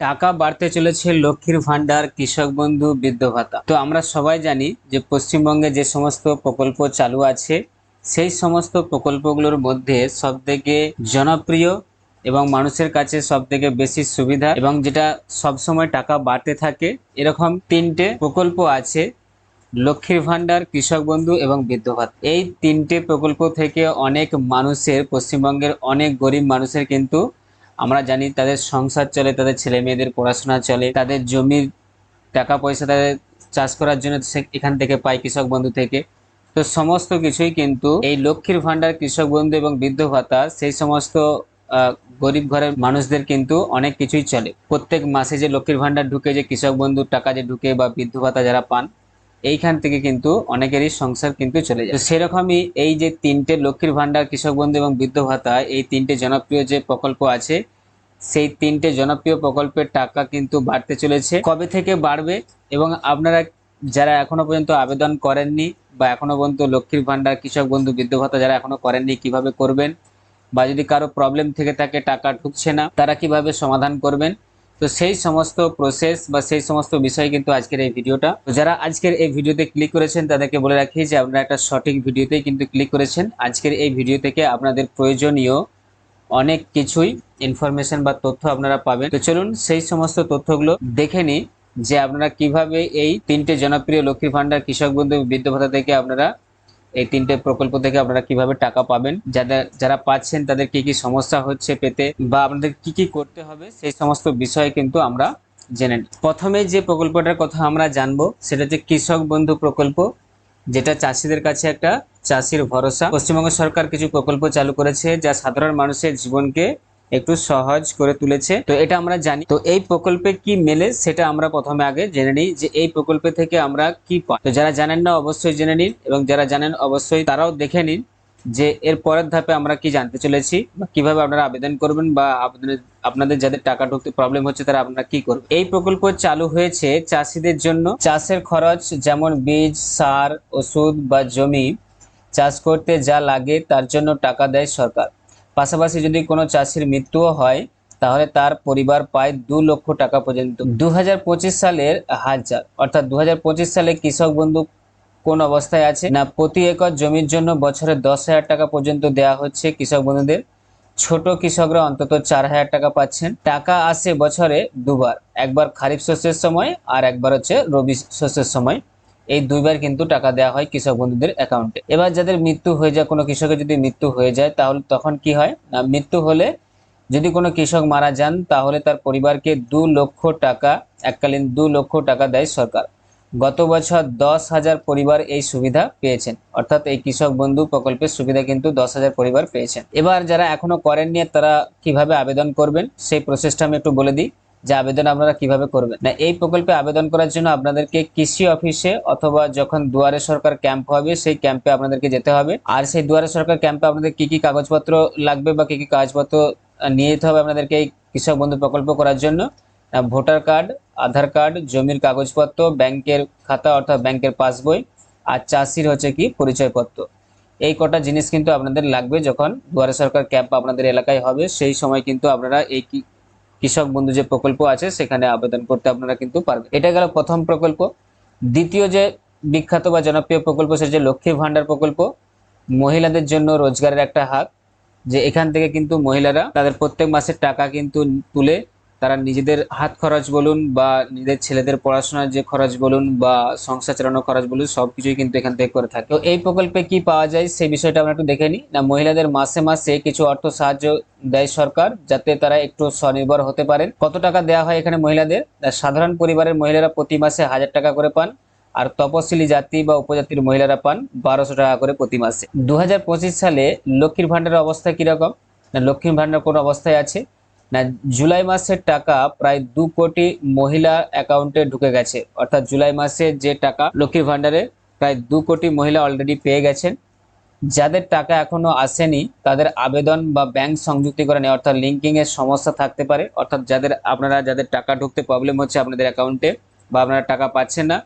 টাকা বাড়তে চলেছে লক্ষ্মীর ভান্ডার কৃষক বন্ধু, বৃদ্ধ ভাতা। তো আমরা সবাই জানি যে পশ্চিমবঙ্গে যে সমস্ত প্রকল্প চালু আছে, সেই সমস্ত প্রকল্পগুলোর মধ্যে সবথেকে জনপ্রিয় এবং মানুষের কাছে সবথেকে বেশি সুবিধা এবং যেটা সবসময় টাকা বাড়তে থাকে, এরকম তিনটে প্রকল্প আছে, লক্ষ্মীর ভান্ডার কৃষক বন্ধু এবং বৃদ্ধ ভাতা। এই তিনটে প্রকল্প থেকে অনেক মানুষের, পশ্চিমবঙ্গের অনেক গরিব মানুষের কিন্তু আমরা জানি তাদের সংসার চলে, তাদের ছেলে মেয়েদের পড়াশোনা চলে, তাদের জমির টাকা পয়সা তাদের চাষ করার জন্য এখান থেকে পায় কৃষক বন্ধু থেকে। তো সমস্ত কিছুই কিন্তু এই লক্ষ্মীর ভান্ডার কৃষক বন্ধু এবং বৃদ্ধ ভাতা, সেই সমস্ত গরিব ঘরের মানুষদের কিন্তু অনেক কিছুই চলে। প্রত্যেক মাসে যে লক্ষ্মীর ভান্ডার ঢুকে, যে কৃষক বন্ধুর টাকা যে ঢুকে বা বৃদ্ধ ভাতা যারা পান, এইখান থেকে কিন্তু অনেকেরই সংসার কিন্তু চলে যায়। সেরকমই এই যে তিনটে লক্ষ্মীর ভান্ডার কৃষক বন্ধু এবং বৃদ্ধ ভাতা, এই তিনটে জনপ্রিয় যে প্রকল্প আছে সেই তিনটে জনপ্রিয় প্রকল্পের টাকা কিন্তু বাড়তে চলেছে। কবে থেকে বাড়বে এবং আপনারা যারা এখনও পর্যন্ত আবেদন করেননি বা এখনও পর্যন্ত লক্ষ্মীর ভান্ডার কৃষক বন্ধু, বৃদ্ধ ভাতা যারা এখনও করেননি, কীভাবে করবেন বা যদি কারও প্রবলেম থেকে থাকে, টাকা ঢুকছে না, তারা কীভাবে সমাধান করবেন? তো সেই সমস্ত প্রসেস বা সেই সমস্ত বিষয় কিন্তু আজকের এই ভিডিওটা। যারা আজকের এই ভিডিওতে ক্লিক করেছেন, তাদেরকে বলে রাখি যে আপনারা একটা সঠিক ভিডিওতেই কিন্তু ক্লিক করেছেন। আজকের এই ভিডিও থেকে আপনাদের প্রয়োজনীয় অনেক কিছুই ইনফরমেশন বা তথ্য আপনারা পাবেন। তো চলুন সেই সমস্ত তথ্যগুলো দেখে নিই যে আপনারা কীভাবে এই তিনটে জনপ্রিয় লক্ষ্মীর ভান্ডার কৃষক বন্ধু বৃদ্ধ ভাতা থেকে আপনারা এই তিনটে প্রকল্প থেকে আপনারা কীভাবে টাকা পাবেন, যাদের, যারা পাচ্ছেন তাদের কি কি সমস্যা হচ্ছে পেতে বা আপনাদের কি কি করতে হবে, সেই সমস্ত বিষয়ে কিন্তু আমরা জেনে প্রথমে যে প্রকল্পটার কথা আমরা জানব সেটা হচ্ছে কৃষক বন্ধু প্রকল্প, যেটা চাষিদের কাছে একটা চাষির ভরসা। পশ্চিমবঙ্গ সরকার কিছু প্রকল্প চালু করেছে যা সাধারণ মানুষের জীবনকে একটু সহজ করে তুলেছে। তো এটা আমরা জানি। তো এই প্রকল্পে কি মেলে সেটা আমরা প্রথমে আগে জেনে নিই যে এই প্রকল্পে থেকে আমরা কি পাই। তো যারা জানেন না অবশ্যই জেনে নিন এবং যারা জানেন অবশ্যই তারাও দেখে নিন যে এর পরের ধাপে আমরা কি জানতে চলেছি বা কীভাবে আপনারা আবেদন করবেন বা আপনাদের আপনাদের যাদের টাকা ঢুকতে প্রবলেম হচ্ছে তারা আপনারা কি করবেন। এই প্রকল্প চালু হয়েছে চাষিদের জন্য। চাষের খরচ যেমন বীজ, সার, ওষুধ বা জমি চাষ করতে যা লাগে তার জন্য টাকা দেয় সরকার। পাশাপাশি যদি কোনো চাষির মৃত্যুও হয়, তাহলে তার পরিবার পায় দু লক্ষ টাকা পর্যন্ত। দু হাজার পঁচিশ সালের হাজার অর্থাৎ দু হাজার পঁচিশ সালে কৃষক বন্ধু কোন অবস্থায় আছে? না, প্রতি একর জমির জন্য বছরে দশ হাজার টাকা পর্যন্ত দেওয়া হচ্ছে কৃষক বন্ধুদের। ছোট কৃষকরা অন্তত চার হাজার টাকা পাচ্ছেন। টাকা আসে বছরে দুবার, একবার খারিফ শস্যের সময় আর একবার হচ্ছে রবি শস্যের সময়। এই দুইবার কিন্তু টাকা দেওয়া হয় কৃষক বন্ধুদের অ্যাকাউন্টে এবার যাদের মৃত্যু হয়ে যায়, কোনো কৃষকের যদি মৃত্যু হয়ে যায়, তাহলে তখন কি হয়? মৃত্যু হলে যদি কোনো কৃষক মারা যান, তাহলে তার পরিবারকে দু লক্ষ টাকা, এককালীন দু লক্ষ টাকা দেয় সরকার। গত বছর দশ হাজার পরিবার এই সুবিধা পেয়েছেন। অর্থাৎ এই কৃষক বন্ধু প্রকল্পের সুবিধা কিন্তু দশ হাজার পরিবার পেয়েছেন। এবার যারা এখনও করেননি, তারা কীভাবে আবেদন করবেন, সেই প্রসেসটা আমি একটু বলে দিই। যে আবেদন আপনারা কীভাবে করবেন? না, এই প্রকল্পে আবেদন করার জন্য আপনাদেরকে কৃষি অফিসে অথবা যখন দুয়ারে সরকার ক্যাম্প হবে, সেই ক্যাম্পে আপনাদেরকে যেতে হবে। আর সেই দুয়ারে সরকার ক্যাম্পে আপনাদের কি কি কাগজপত্র লাগবে বা কি কি কাগজপত্র নিয়ে যেতে হবে আপনাদেরকে এই কৃষক বন্ধু প্রকল্প করার জন্য? ভোটার কার্ড, আধার কার্ড, জমির কাগজপত্র, ব্যাংকের খাতা অর্থাৎ ব্যাংকের পাসবই আর চাষির হচ্ছে কি পরিচয়পত্র। এই কটা জিনিস কিন্তু আপনাদের লাগবে যখন দুয়ারে সরকার ক্যাম্প আপনাদের এলাকায় হবে। সেই সময় কিন্তু আপনারা এই কৃষক বন্ধু যে প্রকল্প আছে, সেখানে আবেদন করতে আপনারা কিন্তু পারবেন। এটা গেল প্রথম প্রকল্প। দ্বিতীয় যে বিখ্যাত বা জনপ্রিয় প্রকল্প, সেটা যে লক্ষ্মী ভাণ্ডার প্রকল্প। মহিলাদের জন্য রোজগারের একটা হাত যে এখান থেকে কিন্তু মহিলারা তাদের প্রত্যেক মাসের টাকা কিন্তু তুলে তারা নিজেদের হাত খরচ বলুন বা নিজেদের ছেলেদের পড়াশোনার যে খরচ বলুন বা সংসার চালানোর খরচ বলুন, সবকিছুই কিন্তু এখান থেকে করে থাকে। তো এই প্রকল্পে কি পাওয়া যায় সেই বিষয়টা আমরা একটু দেখে নিই। না, মহিলাদের মাসে মাসে কিছু অর্থ সাহায্য দেয় সরকার যাতে তারা একটু স্বনির্ভর হতে পারেন। কত টাকা দেওয়া হয় এখানে মহিলাদের? সাধারণ পরিবারের মহিলারা প্রতি মাসে হাজার টাকা করে পান আর তপশিলি জাতি বা উপজাতির মহিলারা পান বারোশো টাকা করে প্রতি মাসে। দু হাজার পঁচিশ সালে লক্ষ্মীর ভান্ডারের অবস্থা কীরকম? না, লক্ষ্মীর ভান্ডার কোন অবস্থায় আছে? না, জুলাই মাসের টাকা প্রায় দু কোটি মহিলা অ্যাকাউন্টে ঢুকে গেছে। অর্থাৎ জুলাই মাসে যে টাকা লক্ষ্মীর ভান্ডারে প্রায় দু কোটি মহিলা অলরেডি পেয়ে গেছেন। যাদের টাকা এখনও আসেনি, তাদের আবেদন বা ব্যাংক সংযুক্তি করে নেই অর্থাৎ লিঙ্কিংয়ের সমস্যা থাকতে পারে। অর্থাৎ যাদের, আপনারা যাদের টাকা ঢুকতে প্রবলেম হচ্ছে আপনাদের অ্যাকাউন্টে বা আপনারা টাকা পাচ্ছেন না,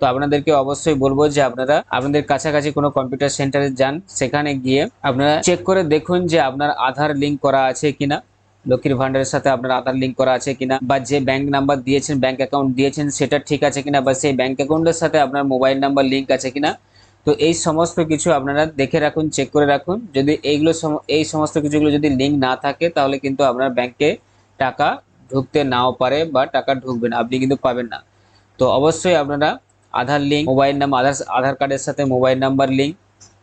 তো আপনাদেরকে অবশ্যই বলব যে আপনারা আপনাদের কাছাকাছি কোনো কম্পিউটার সেন্টারে যান। সেখানে গিয়ে আপনারা চেক করে দেখুন যে আপনার আধার লিঙ্ক করা আছে কিনা। লক্ষ্মীর ভান্ডারের সাথে আপনার আধার লিঙ্ক করা আছে কিনা, বা যে ব্যাংক নাম্বার দিয়েছেন ব্যাংক অ্যাকাউন্ট দিয়েছেন, সেটা ঠিক আছে কিনা, বা সেই ব্যাংক অ্যাকাউন্টের সাথে আপনার মোবাইল নাম্বার লিঙ্ক আছে কিনা, তো এই সমস্ত কিছু আপনারা দেখে রাখুন চেক করে রাখুন। যদি এইগুলো এই সমস্ত কিছুগুলো যদি লিঙ্ক না থাকে, তাহলে কিন্তু আপনার ব্যাংকে টাকা ঢুকতে নাও পারে, বা টাকা ঢুকবে না, আপনি কিন্তু পাবেন না। তো অবশ্যই আপনারা Aadhaar link mobile number Aadhaar Aadhaar কার্ডের সাথে মোবাইল নাম্বার লিঙ্ক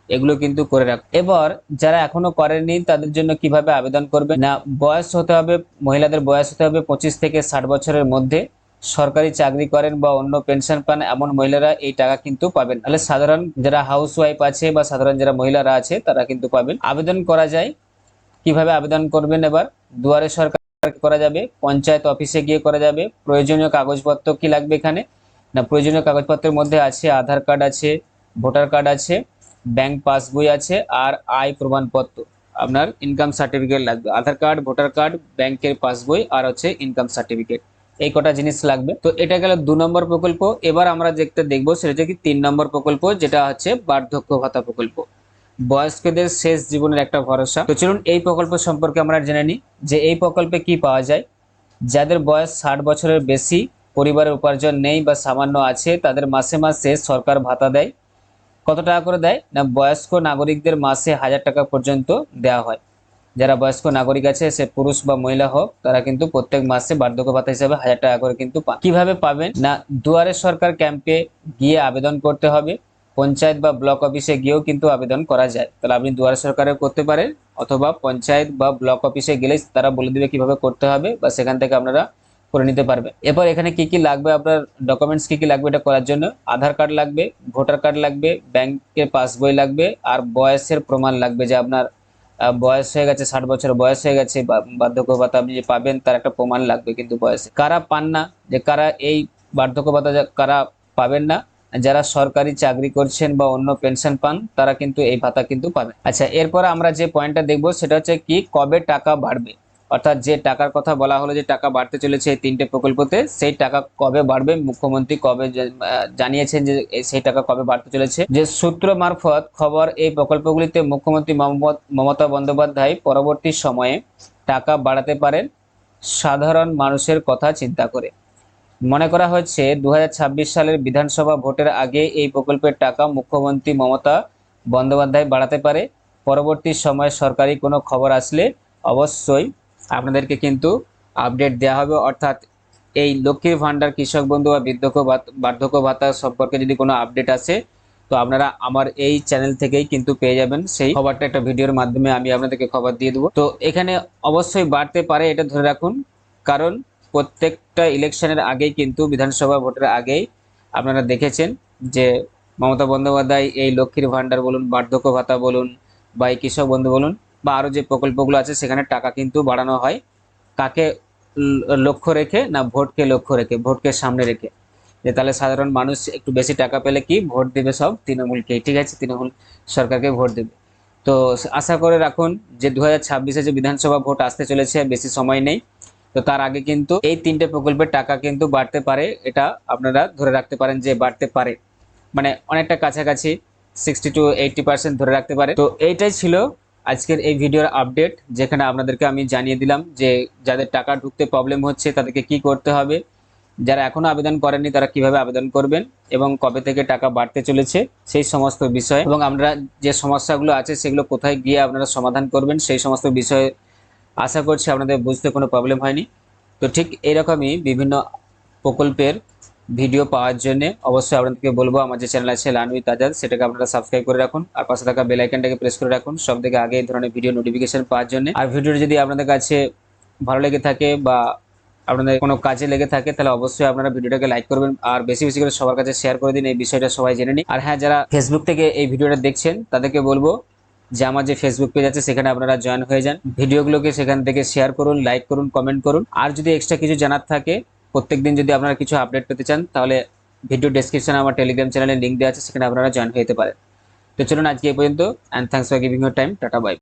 এগুলো কিন্তু করে রাখ। এবার যারা এখনও করেননি, তাদের জন্য কীভাবে আবেদন করবে না, বয়স হতে হবে, মহিলাদের বয়স হতে হবে পঁচিশ থেকে ষাট বছরের মধ্যে। সরকারি চাকরি করেন বা অন্য পেনশন পান, এমন মহিলারা এই টাকা কিন্তু পাবেন। তাহলে সাধারণ যারা হাউস ওয়াইফ আছে বা সাধারণ যারা মহিলারা আছে, তারা কিন্তু পাবেন। আবেদন করা যায়। কীভাবে আবেদন করবেন এবার? দুয়ারে সরকার করা যাবে, পঞ্চায়েত অফিসে গিয়ে করা যাবে। প্রয়োজনীয় কাগজপত্র কি লাগবে এখানে? না, প্রয়োজনীয় কাগজপত্রের মধ্যে আছে, আধার কার্ড আছে, ভোটার কার্ড আছে। ব্যাংক পাসবই আছে আর আয় প্রমাণপত্র। আপনার ইনকাম সার্টিফিকেট লাগবে, আধার কার্ড ভোটার কার্ড ব্যাংকের পাসবই আর হচ্ছে ইনকাম সার্টিফিকেট এই কটা জিনিস লাগবে। তো এটা গেল দু নম্বর প্রকল্প। এবার আমরা দেখতে দেখব সেটা হচ্ছে কি তিন নম্বর প্রকল্প, যেটা হচ্ছে বার্ধক্য ভাতা প্রকল্প। বয়স্কদের শেষ জীবনের একটা ভরসা। তো চলুন এই প্রকল্প সম্পর্কে আমরা জেনে নিই যে এই প্রকল্পে কি পাওয়া যায়। যাদের বয়স ষাট বছরের বেশি, পরিবারের উপার্জন নেই বা সামান্য আছে, তাদের মাসে মাসে সরকার ভাতা দেয়। কত টাকা করে দেয়? না, বয়স্ক নাগরিকদের মাসে হাজার টাকা পর্যন্ত দেওয়া হয়। যারা বয়স্ক নাগরিক আছে, সে পুরুষ বা মহিলা হোক, তারা কিন্তু প্রত্যেক মাসে বার্ধক্য ভাতা হিসাবে হাজার টাকা করে কিন্তু কীভাবে পাবেন? না, দুয়ারে সরকার ক্যাম্পে গিয়ে আবেদন করতে হবে। পঞ্চায়েত বা ব্লক অফিসে গিয়েও কিন্তু আবেদন করা যায়। তাহলে আপনি দুয়ারে সরকারে করতে পারেন, অথবা পঞ্চায়েত বা ব্লক অফিসে গেলে তারা বলে দিবে কীভাবে করতে হবে, বা সেখান থেকে আপনারা করে নিতে পারবে। এরপর এখানে কি কি লাগবে আপনার ডকুমেন্টস কি কি লাগবে এটা করার জন্য? আধার কার্ড লাগবে ভোটার কার্ড লাগবে ব্যাংকের পাসবই লাগবে, আর বয়সের প্রমাণ লাগবে যে আপনার বয়স হয়ে গেছে, ষাট বছর বয়স হয়ে গেছে বার্ধক্য ভাতা আপনি যে পাবেন তার একটা প্রমাণ লাগবে কিন্তু বয়সে। কারা পান না, যে কারা এই বার্ধক্য ভাতা কারা পাবেন না, যারা সরকারি চাকরি করছেন বা অন্য পেনশন পান, তারা কিন্তু এই ভাতা কিন্তু পাবেন আচ্ছা এরপর আমরা যে পয়েন্টটা দেখব, সেটা হচ্ছে কি, কবে টাকা বাড়বে? অর্থাৎ যে টাকার কথা বলা হলো যে টাকা বাড়তে চলেছে এই তিনটে প্রকল্পতে, সেই টাকা কবে বাড়বে? মুখ্যমন্ত্রী কবে জানিয়েছেন যে সেই টাকা কবে বাড়তে চলেছে? যে সূত্র মারফত খবর, এই প্রকল্পগুলিতে মুখ্যমন্ত্রী মমতা- বন্দ্যোপাধ্যায় পরবর্তী সময়ে টাকা বাড়াতে পারেন সাধারণ মানুষের কথা চিন্তা করে। মনে করা হচ্ছে দু সালের বিধানসভা ভোটের আগে এই প্রকল্পের টাকা মুখ্যমন্ত্রী মমতা বন্দ্যোপাধ্যায় বাড়াতে পারে। পরবর্তী সময়ে সরকারি কোনো খবর আসলে অবশ্যই আপনাদেরকে কিন্তু আপডেট দেওয়া হবে। অর্থাৎ এই লক্ষ্মীর ভান্ডার কৃষক বন্ধু বা বৃদ্ধক্য বার্ধক্য ভাতা সম্পর্কে যদি কোনো আপডেট আসে, তো আপনারা আমার এই চ্যানেল থেকেই কিন্তু পেয়ে যাবেন। সেই খবরটা একটা ভিডিওর মাধ্যমে আমি আপনাদেরকে খবর দিয়ে দেবো। তো এখানে অবশ্যই বাড়তে পারে, এটা ধরে রাখুন। কারণ প্রত্যেকটা ইলেকশনের আগেই কিন্তু বিধানসভা ভোটের আগেই আপনারা দেখেছেন যে মমতা বন্দ্যোপাধ্যায় এই লক্ষ্মীর ভাণ্ডার বলুন, বার্ধক্য ভাতা বলুন বা এই কৃষক বন্ধু বলুন বা আরও যে প্রকল্পগুলো আছে, সেখানে টাকা কিন্তু বাড়ানো হয়। কাকে লক্ষ্য রেখে না ভোটকে লক্ষ্য রেখে, ভোটকে সামনে রেখে? যে তাহলে সাধারণ মানুষ একটু বেশি টাকা পেলে কি ভোট দেবে সব? তৃণমূলকে ঠিক আছে, তৃণমূল সরকারকে ভোট দেবে। তো আশা করে রাখুন যে দু হাজার যে বিধানসভা ভোট আসতে চলেছে, বেশি সময় নেই। তো তার আগে কিন্তু এই তিনটে প্রকল্পের টাকা কিন্তু বাড়তে পারে, এটা আপনারা ধরে রাখতে পারেন যে বাড়তে পারে। মানে অনেকটা কাছাকাছি সিক্সটি টু এইটটি পার্সেন্ট ধরে রাখতে পারে। তো এইটাই ছিল আজকের এই ভিডিওর আপডেট যেখানে আপনাদেরকে আমি জানিয়ে দিলাম যে যাদের টাকা ঢুকতে প্রবলেম হচ্ছে, তাদেরকে কি করতে হবে, যারা এখনও আবেদন করেননি তারা কীভাবে আবেদন করবেন এবং কবে থেকে টাকা বাড়তে চলেছে, সেই সমস্ত বিষয় এবং আমরা যে সমস্যাগুলো আছে সেগুলো কোথায় গিয়ে আপনারা সমাধান করবেন, সেই সমস্ত বিষয়ে আশা করছি আপনাদের বুঝতে কোনো প্রবলেম হয়নি। তো ঠিক এরকমই বিভিন্ন প্রকল্পের ভিডিও পাওয়ার জন্য অবশ্যই আপনাদেরকে বলব, আমার যে চ্যানেল আছে লানউইথ আজাদ সেটাকে আপনারা সাবস্ক্রাইব করে রাখুন আর পাশে থাকা বেল আইকনটাকে প্রেস করে রাখুন সব থেকে আগে এই ধরনের ভিডিও নোটিফিকেশন পাওয়ার জন্য। আর ভিডিওটি যদি আপনাদের কাছে ভালো লেগে থাকে বা আপনাদের কোনো কাজে লেগে থাকে, তাহলে অবশ্যই আপনারা ভিডিওটাকে লাইক করবেন আর বেশি বেশি করে সবার কাছে শেয়ার করে দিন, এই বিষয়টা সবাই জেনে নিন। আর হ্যাঁ যারা ফেসবুক থেকে এই ভিডিওটা দেখছেন, তাদেরকে বলব যে আমার যে ফেসবুক পেজ আছে, সেখানে আপনারা জয়েন হয়ে যান। ভিডিওগুলোকে সেখান থেকে শেয়ার করুন লাইক করুন কমেন্ট করুন। আর যদি এক্সট্রা কিছু জানার থাকে প্রত্যেকদিন যদি আপনারা কিছু আপডেট পেতে চান, তাহলে ভিডিও ডেসক্রিপশনে আমার টেলিগ্রাম চ্যানেলের লিঙ্ক দেওয়া আছে, সেখানে আপনারা জয়েন হতে পারেন। তো চলুন আজকে এই পর্যন্ত and thanks for giving your time tata bye